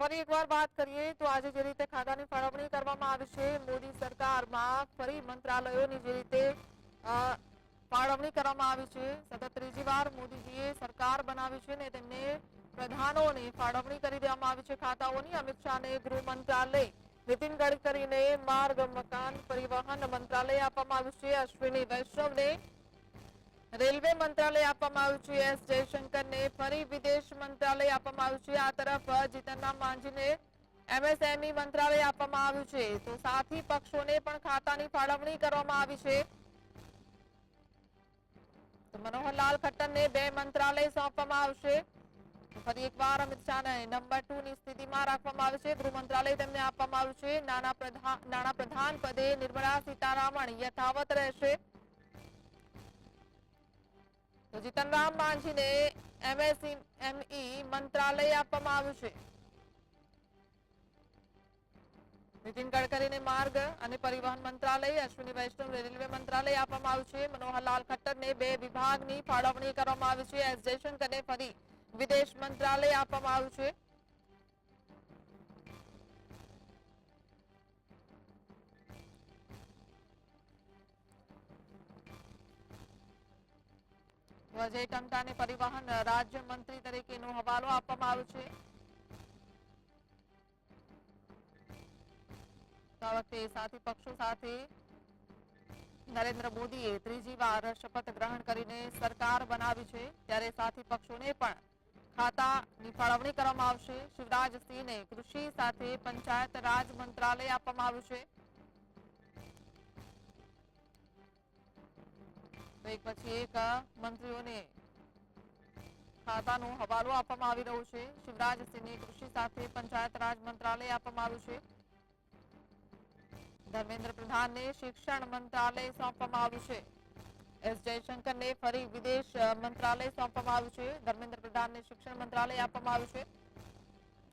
ફરી એકવાર વાત કરીએ તો આજે જે રીતે ખાતાની ફાળવણી કરવામાં આવી છે, મોદી સરકારમાં ફરી મંત્રાલયોની જે રીતે ફાળવણી કરવામાં આવી છે. સતત ત્રીજી વાર મોદીજીએ સરકાર બનાવી છે ને તેમને પ્રધાનોને ફાળવણી કરી દેવામાં આવી છે ખાતાઓની. અમિત શાહને ગૃહ મંત્રાલય નીતિન ગડકરીને માર્ગ મકાન પરિવહન મંત્રાલય આપવામાં આવ્યું છે. અશ્વિની વૈષ્ણવને રેલવે મંત્રાલય આપવામાં આવ્યું છે. એસ જયશંકરને ફરી વિદેશ મંત્રાલય આપવામાં આવ્યું છે. આ તરફ જીતનરામ માંઝીને એમએસએમઈ મંત્રાલય આપવામાં આવ્યું છે. તો સાથી પક્ષોને પણ ખાતાની ફાળવણી કરવામાં આવી છે. મનોહરલાલ ખટ્ટરને બે મંત્રાલય સોંપવામાં આવશે. ફરી ફરી એકવાર અમિત શાહને નંબર ટુ ની સ્થિતિમાં રાખવામાં આવે છે. ગૃહ મંત્રાલય તેમને આપવામાં આવ્યું છે. નાણા પ્રધાન નાણા પ્રધાન પદે નિર્મલા સીતારામન યથાવત રહેશે. તો જીતનરામ માંઝીને એમએસએમઈ મંત્રાલય આપવામાં આવ્યું છે. નીતિન ગડકરીને માર્ગ અને પરિવહન મંત્રાલય, અશ્વિની વૈષ્ણવ રેલવે મંત્રાલય આપવામાં આવ્યું છે. મનોહરલાલ ખટ્ટરને બે વિભાગની ફાળવણી કરવામાં આવી છે. એસ જયશંકરને ફરી વિદેશ મંત્રાલય આપવામાં આવ્યું છે. અજય ટમટાને પરિવહન રાજ્ય મંત્રી તરીકેનો હવાલો આપવામાં આવ્યો છે. આ વખતે સાથી પક્ષો સાથે નરેન્દ્ર મોદીએ ત્રીજી વાર શપથ ગ્રહણ કરીને સરકાર બનાવી છે. ત્યારે સાથી પક્ષોને પણ ખાતાની ફાળવણી કરવામાં આવશે. શિવરાજસિંહને કૃષિ સાથે પંચાયત રાજ મંત્રાલય આપવામાં આવ્યું છે. તો એક પછી એક મંત્રીઓને ખાતાનો હવાલો આપવામાં આવી રહ્યો છે. શિવરાજસિંહને કૃષિ સાથે પંચાયત રાજ મંત્રાલય આપવામાં આવ્યું છે. ધર્મેન્દ્ર પ્રધાનને શિક્ષણ મંત્રાલય સોંપવામાં આવ્યું છે. એસ જયશંકરને ફરી વિદેશ મંત્રાલય સોંપવામાં આવ્યું છે. ધર્મેન્દ્ર પ્રધાનને શિક્ષણ મંત્રાલય આપવામાં આવ્યું છે.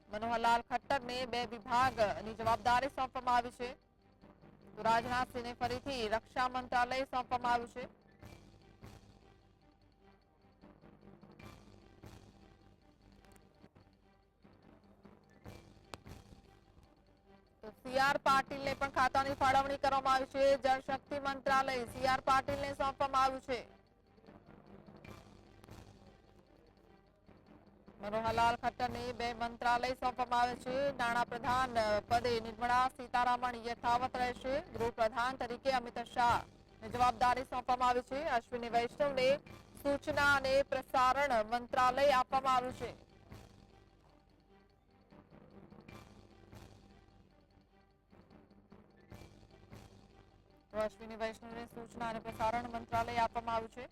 મનોહરલાલ ખટ્ટરને બે વિભાગની જવાબદારી સોંપવામાં આવી છે. રાજનાથસિંહને ફરીથી રક્ષા મંત્રાલય સોંપવામાં આવ્યું છે. સી પાટીલને પણ ખાતાની ફાળવણી કરવામાં આવી છે. જળશક્તિ મંત્રાલય સી પાટીલને સોંપવામાં આવ્યું છે. મનોહરલાલ ખટ્ટરને બે મંત્રાલય સોંપવામાં આવે છે. નાણાં પ્રધાન પદે નિર્મળા સીતારામન યથાવત રહેશે. ગૃહપ્રધાન તરીકે અમિત શાહ જવાબદારી સોંપવામાં આવી છે. અશ્વિની વૈષ્ણવને સૂચના અને પ્રસારણ મંત્રાલય આપવામાં આવ્યું છે. તો અશ્વિની વૈષ્ણવને સૂચના અને પ્રસારણ મંત્રાલય આપવામાં આવ્યું છે.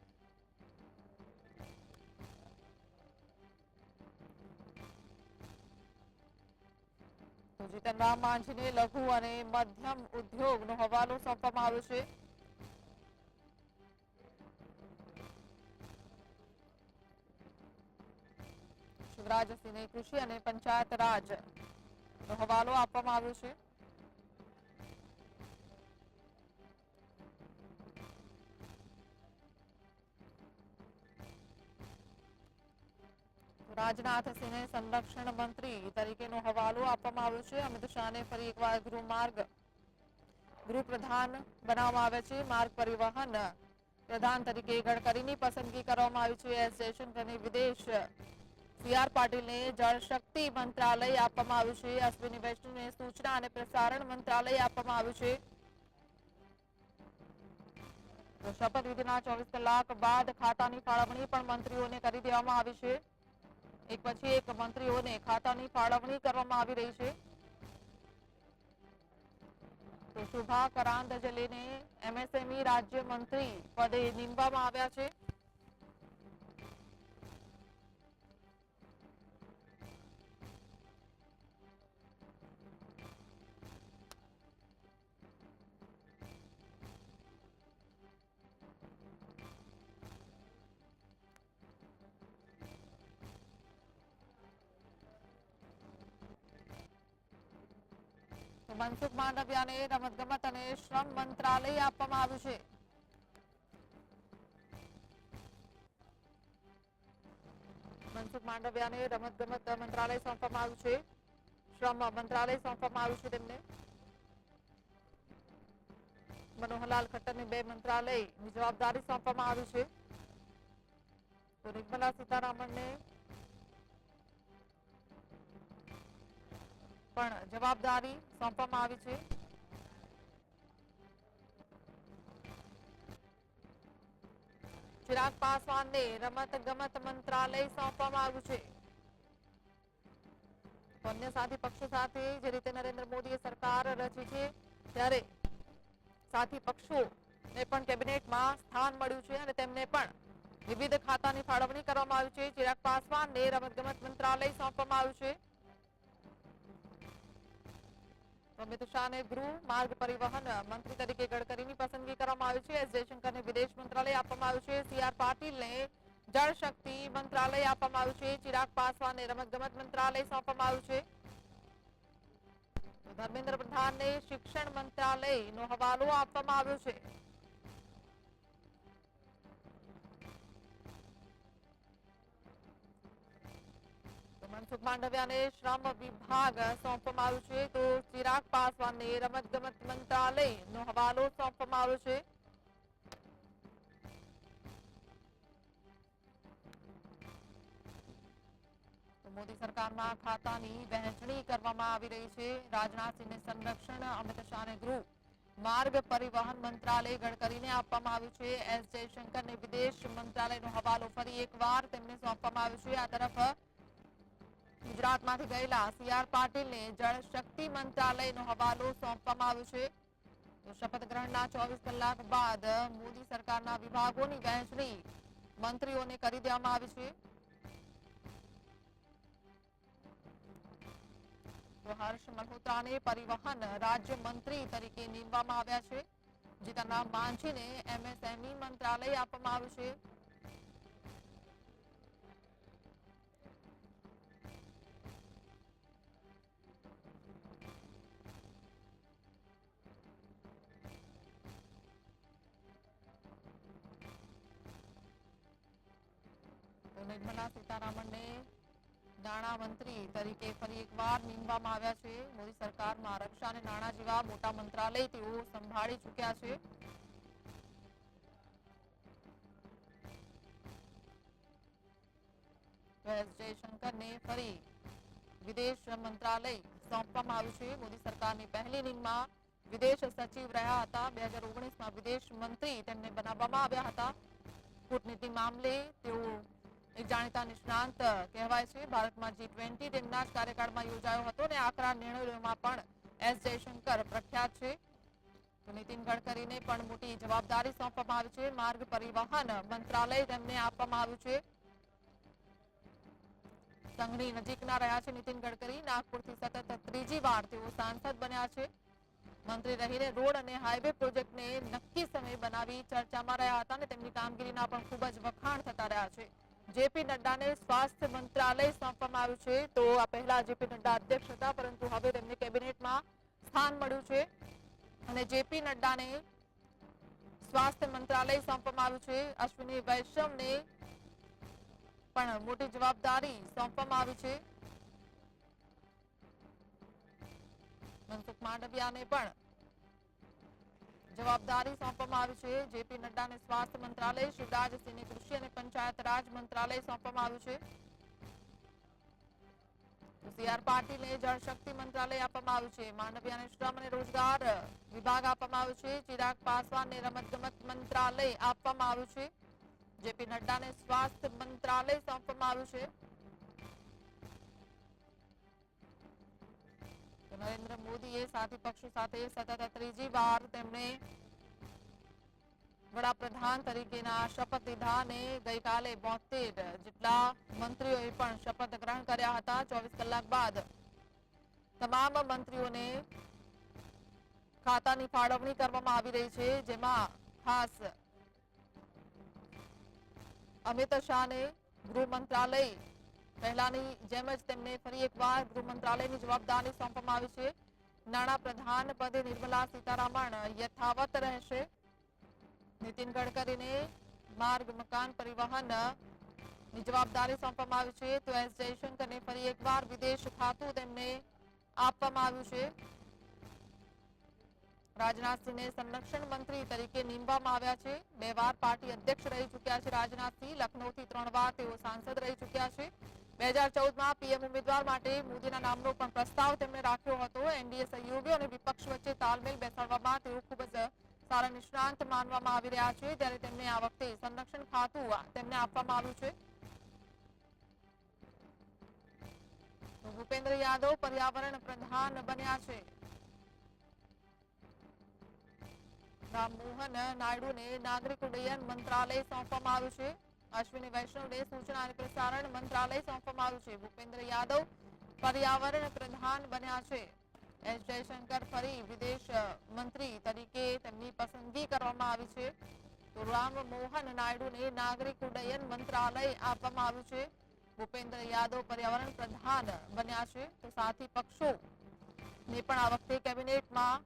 જીતનરામ માંઝીને લઘુ અને મધ્યમ ઉદ્યોગનો હવાલો સોંપવામાં આવ્યો છે. શિવરાજસિંહને કૃષિ અને પંચાયત રાજ નો હવાલો આપવામાં આવ્યો છે. રાજનાથસિંહને સંરક્ષણ મંત્રી તરીકેનો હવાલો આપવામાં આવ્યો છે. અમિત શાહને ફરી એકવાર ગૃહ માર્ગ ગૃહ બનાવવામાં આવે છે. માર્ગ પરિવહન પ્રધાન તરીકે ગડકરીની પસંદગી કરવામાં આવી છે. એસ. જયશંકરની વિદેશ સીઆર પાટીલને જળશક્તિ મંત્રાલય આપવામાં આવ્યું છે. અશ્વિની વૈષ્ણવને સૂચના અને પ્રસારણ મંત્રાલય આપવામાં આવ્યું છે. શપથવિધિના ચોવીસ કલાક બાદ ખાતાની ફાળવણી પણ મંત્રીઓને કરી દેવામાં આવી છે. એક પછી એક મંત્રીઓને ખાતાની ફાળવણી કરવામાં આવી રહી છે. તો શુભા કરાંદજલીને એમએસએમઈ રાજ્ય મંત્રી પદે નીમવામાં આવ્યા છે. મનસુખ માંડવિયાને રમતગમત અને શ્રમ મંત્રાલય આપવામાં આવ્યું છે. મનસુખ માંડવિયાને રમતગમત મંત્રાલય સોંપવામાં આવ્યું છે. શ્રમ મંત્રાલય સોંપવામાં આવ્યું છે તેમને. મનોહરલાલ ખટ્ટરને બે મંત્રાલયની જવાબદારી સોંપવામાં આવી છે. તો નિર્મલા સીતારામનને પણ જવાબદારી સોંપવામાં આવી છે. ચિરાગ પાસવાનને રમત ગમત મંત્રાલય સોંપવામાં આવ્યું છે. અન્ય સાથી પક્ષો સાથે જે રીતે નરેન્દ્ર મોદીએ સરકાર રચી છે, ત્યારે સાથી પક્ષોને પણ કેબિનેટમાં સ્થાન મળ્યું છે અને તેમને પણ વિવિધ ખાતાની ફાળવણી કરવામાં આવી છે. ચિરાગ પાસવાનને રમતગમત મંત્રાલય સોંપવામાં આવ્યું છે. અમિત શાહને ગૃહ માર્ગ પરિવહન મંત્રી તરીકે ગડકરીની પસંદગી કરવામાં આવી છે. એસ. જયશંકરને વિદેશ મંત્રાલય આપવામાં આવ્યું છે. સીઆર પાટીલને જળ શક્તિ મંત્રાલય આપવામાં આવ્યું છે. ચિરાગ પાસવાનને રમતગમત મંત્રાલય સોંપવામાં આવ્યું છે. ધર્મેન્દ્ર પ્રધાનને શિક્ષણ મંત્રાલયનો હવાલો આપવામાં આવ્યો છે. મનસુખ માંડવિયાને શ્રમ વિભાગ સોંપવામાં આવ્યું છે. તો ચિરાગ પાસવાનને રમતગમત મંત્રાલયનો હવાલો સોંપવામાં આવ્યો છે. મોદી સરકારમાં ખાતાની વહેંચણી કરવામાં આવી રહી છે. રાજનાથસિંહને સંરક્ષણ, અમિત શાહને ગૃહ. માર્ગ પરિવહન મંત્રાલય ગડકરીને આપવામાં આવ્યું છે. એસ જયશંકરને વિદેશ મંત્રાલયનો હવાલો ફરી એકવાર તેમને સોંપવામાં આવ્યો છે. આ તરફ ગુજરાતમાંથી ગયેલા સીઆર પાટીલને જળ શક્તિ મંત્રાલયનો હવાલો સોંપવામાં આવ્યો છે. શપથ ગ્રહણના ચોવીસ કલાક બાદ મોદી સરકારના વિભાગોની વહેંચણી મંત્રીઓને કરી દેવામાં આવી છે. તો હર્ષ મલ્હોત્રાને પરિવહન રાજ્ય મંત્રી તરીકે નીમવામાં આવ્યા છે જીતનરામ માંઝીને એમએસએમઈ મંત્રાલય આપવામાં આવ્યું છે. નિર્મલા સીતારામનને નાણામંત્રી તરીકે ફરી એકવાર નીમવામાં આવ્યા છે. મોદી સરકારમાં રક્ષા અને નાણાં જેવા મોટા મંત્રાલય તેઓ સંભાળી ચૂક્યા છે. જયશંકરને ફરી વિદેશ મંત્રાલય સોંપવામાં આવ્યું છે. મોદી સરકારની પહેલી નીમમાં વિદેશ સચિવ રહ્યા હતા. બે હજાર ઓગણીસમાં વિદેશ મંત્રી તેમને બનાવવામાં આવ્યા હતા. કૂટનીતિ મામલે તેઓ જાણીતા નિષ્ણાંત કહેવાય છે. ભારતમાં જી ટ્વેન્ટી તેમના જ કાર્યકાળમાં યોજાયો હતો અને આકરા નિર્ણયોમાં પણ એસ જયશંકર પ્રખ્યાત છે. નીતિન ગડકરીને પણ મોટી જવાબદારી સોંપવામાં આવી છે. માર્ગ પરિવહન મંત્રાલય તેમને આપવામાં આવ્યું છે. સંઘની નજીકના રહ્યા છે નીતિન ગડકરી. નાગપુરથી સતત ત્રીજી વાર તેઓ સાંસદ બન્યા છે. મંત્રી રહીને રોડ અને હાઈવે પ્રોજેક્ટને નક્કી સમય બનાવી ચર્ચામાં રહ્યા હતા અને તેમની કામગીરીના પણ ખૂબ જ વખાણ થતા રહ્યા છે. જેપી નડ્ડાને સ્વાસ્થ્ય મંત્રાલય સોંપવામાં આવ્યું છે. તો આ પહેલા જેપી નડ્ડા અધ્યક્ષ હતા, પરંતુ હવે તેમને કેબિનેટમાં સ્થાન મળ્યું છે. અને જેપી નડ્ડાને સ્વાસ્થ્ય મંત્રાલય સોંપવામાં આવ્યું છે. અશ્વિની વૈષ્ણવને પણ મોટી જવાબદારી સોંપવામાં આવી છે. મનસુખ માંડવિયાને પણ જવાબદારી સોંપવામાં આવી છે. જેપી નડ્ડાને સ્વાસ્થ્ય મંત્રાલય, શિવરાજસિંહને કૃષિ અને પંચાયત રાજ મંત્રાલય સોંપવામાં આવ્યું છે. સીઆર પાટીલને જળશક્તિ મંત્રાલય આપવામાં આવ્યું છે. માંડવિયાને શ્રમ અને રોજગાર વિભાગ આપવામાં આવ્યું છે. ચિરાગ પાસવાનને રમતગમત મંત્રાલય આપવામાં આવ્યું છે. જેપી નડ્ડાને સ્વાસ્થ્ય મંત્રાલય સોંપવામાં આવ્યું છે. નરેન્દ્ર મોદીએ સાથી પક્ષો સાથે સતત ત્રીજી વાર તેમણે વડાપ્રધાન તરીકેના શપથ લીધા અને ગઈકાલે બોતેર જેટલા મંત્રીઓએ પણ શપથ ગ્રહણ કર્યા હતા. ચોવીસ કલાક બાદ તમામ મંત્રીઓને ખાતાની ફાળવણી કરવામાં આવી રહી છે, જેમાં ખાસ અમિત શાહને ગૃહ મંત્રાલય પહેલાની જેમ જ તેમને ફરી એકવાર ગૃહ મંત્રાલયની જવાબદારી સોંપવામાં આવી છે. નાણાં પ્રધાન પદે નિર્મલા સીતારામન યથાવત રહેશે. નીતિન ગડકરીને માર્ગ, મકાન પરિવહન જવાબદારી સોંપવામાં આવી છે. તો એસ જયશંકરને ફરી એકવાર વિદેશ ખાતું તેમને આપવામાં આવ્યું છે. રાજનાથસિંહને સંરક્ષણ મંત્રી તરીકે નીમવામાં આવ્યા છે. બે વાર પાર્ટી અધ્યક્ષ રહી ચૂક્યા છે રાજનાથસિંહ. લખનૌથી ત્રણ વાર તેઓ સાંસદ રહી ચૂક્યા છે. બે હજાર ચૌદમાં પીએમ ઉમેદવાર માટે મોદીના નામનો પણ પ્રસ્તાવ તેમણે રાખ્યો હતો. એનડીએ સહયોગીઓ અને વિપક્ષ વચ્ચે તાલમેલ બેસાડવામાં તેઓ ખૂબ જ સારા નિષ્ણાંત માનવામાં આવી રહ્યા છે. ત્યારે તેમને આ વખતે સંરક્ષણ ખાતું તેમને આપવામાં આવ્યું છે. ભૂપેન્દ્ર યાદવ પર્યાવરણ પ્રધાન બન્યા છે. રામમોહન નાયડુને નાગરિક ઉડ્ડયન મંત્રાલય સોંપવામાં આવ્યું છે. અશ્વિની વૈષ્ણવને સૂચના અને પ્રસારણ મંત્રાલય સોંપવામાં આવ્યું છે. ભૂપેન્દ્ર યાદવ પર્યાવરણ પ્રધાન બન્યા છે. એસ જયશંકર ફરી વિદેશ મંત્રી તરીકે તેમની પસંદગી કરવામાં આવી છે. તો રામમોહન નાયડુને નાગરિક ઉડ્ડયન મંત્રાલય આપવામાં આવ્યું છે. ભૂપેન્દ્ર યાદવ પર્યાવરણ પ્રધાન બન્યા છે. તો સાથી પક્ષો ને પણ આ વખતે કેબિનેટમાં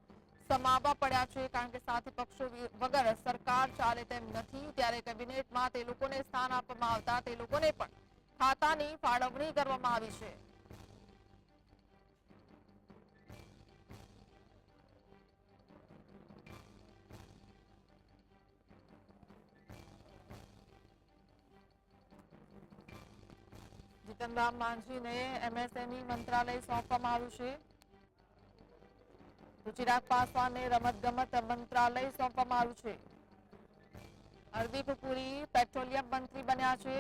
સમાવવા પડ્યા છે કારણ કે સાથી પક્ષો વગર સરકાર ચાલે તેમ નથી. ત્યારે કેબિનેટમાં તે લોકોને સ્થાન આપવામાં આવતા તે લોકોને પણ ખાતાની ફાળવણી કરવામાં આવી છે. જીતનરામ માંઝીને એમએસએમઈ મંત્રાલય સોંપવામાં આવ્યું છે. તો ચિરાગ પાસવાનને રમતગમત મંત્રાલય સોંપવામાં આવ્યું છે. હરદીપ પુરી પેટ્રોલિયમ મંત્રી બન્યા છે.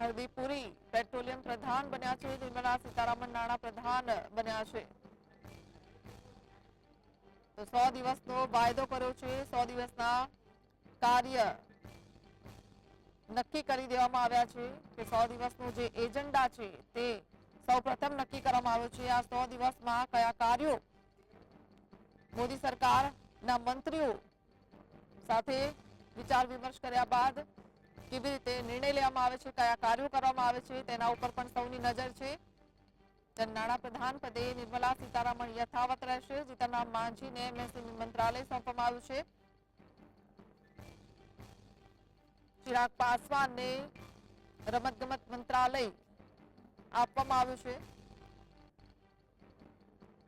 હરદીપ પુરી પેટ્રોલિયમ પ્રધાન બન્યા છે. નિર્મલા સીતારામન નાણાં પ્રધાન બન્યા છે. તો સો દિવસનો વાયદો કર્યો છે. સો દિવસના કાર્ય નક્કી કરી દેવામાં આવ્યા છે કે સો દિવસનો જે એજન્ડા છે તે સૌ પ્રથમ નક્કી કરવામાં આવ્યો છે આ સો દિવસમાં કયા કાર્યો મોદી સરકારના મંત્રીઓ સાથે વિચાર વિમર્શ કર્યા બાદ કેવી રીતે નિર્ણય લેવામાં આવે છે, કયા કાર્યો કરવામાં આવે છે, તેના ઉપર પણ સૌની નજર છે. નાણાં પ્રધાન પદે નિર્મલા સીતારામન યથાવત રહેશે જીતનરામ માંઝીને એમએસએમઈ મંત્રાલય સોંપવામાં આવ્યું છે. ચિરાગ પાસવાનને રમતગમત મંત્રાલય આપવામાં આવ્યું છે.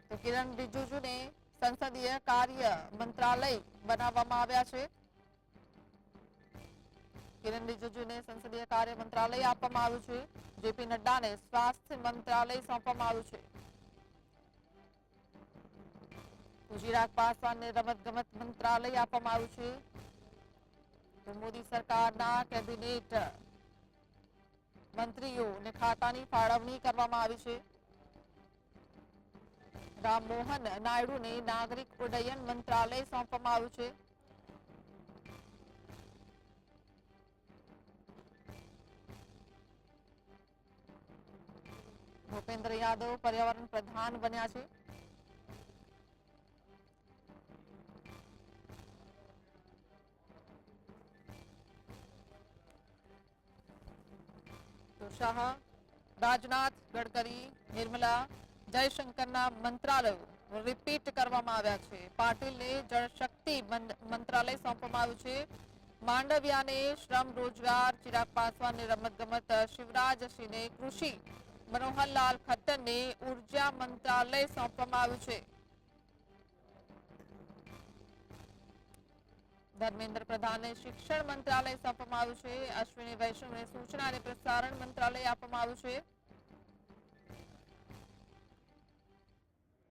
તો કિરણ રિજિજુને સંસદીય કાર્ય મંત્રાલય બનાવવામાં આવ્યા છે. કિરણ રિજિજુને સંસદીય કાર્ય મંત્રાલય આપવામાં આવ્યું છે. જેપી નડ્ડાને સ્વાસ્થ્ય મંત્રાલય સોંપવામાં આવ્યું છે. ગુજરાત પાસવાનને રમતગમત મંત્રાલય આપવામાં આવ્યું છે. મોદી સરકારના કેબિનેટ મંત્રીઓને ખાતાની ફાળવણી કરવામાં આવી છે. રામમોહન નાયડુને નાગરિક ઉડ્ડયન મંત્રાલય સોંપવામાં આવ્યું છે. ભૂપેન્દ્ર યાદવ પર્યાવરણ પ્રધાન બન્યા છે. શાહ રાજનાથ ગડકરી નિર્મલા જયશંકરના મંત્રાલયો રિપીટ કરવામાં આવ્યા છે. પાટીલને જળશક્તિ મંત્રાલય સોંપવામાં આવ્યું છે. માંડવિયાને શ્રમ રોજગાર, ચિરાગ પાસવાનને રમતગમત શિવરાજસિંહને કૃષિ, મનોહરલાલ ખટ્ટરને ઊર્જા મંત્રાલય સોંપવામાં આવ્યું છે. ધર્મેન્દ્ર પ્રધાનને શિક્ષણ મંત્રાલય સોંપવામાં આવ્યું છે. અશ્વિની વૈષ્ણવને સૂચના અને પ્રસારણ મંત્રાલય આપવામાં આવ્યું છે.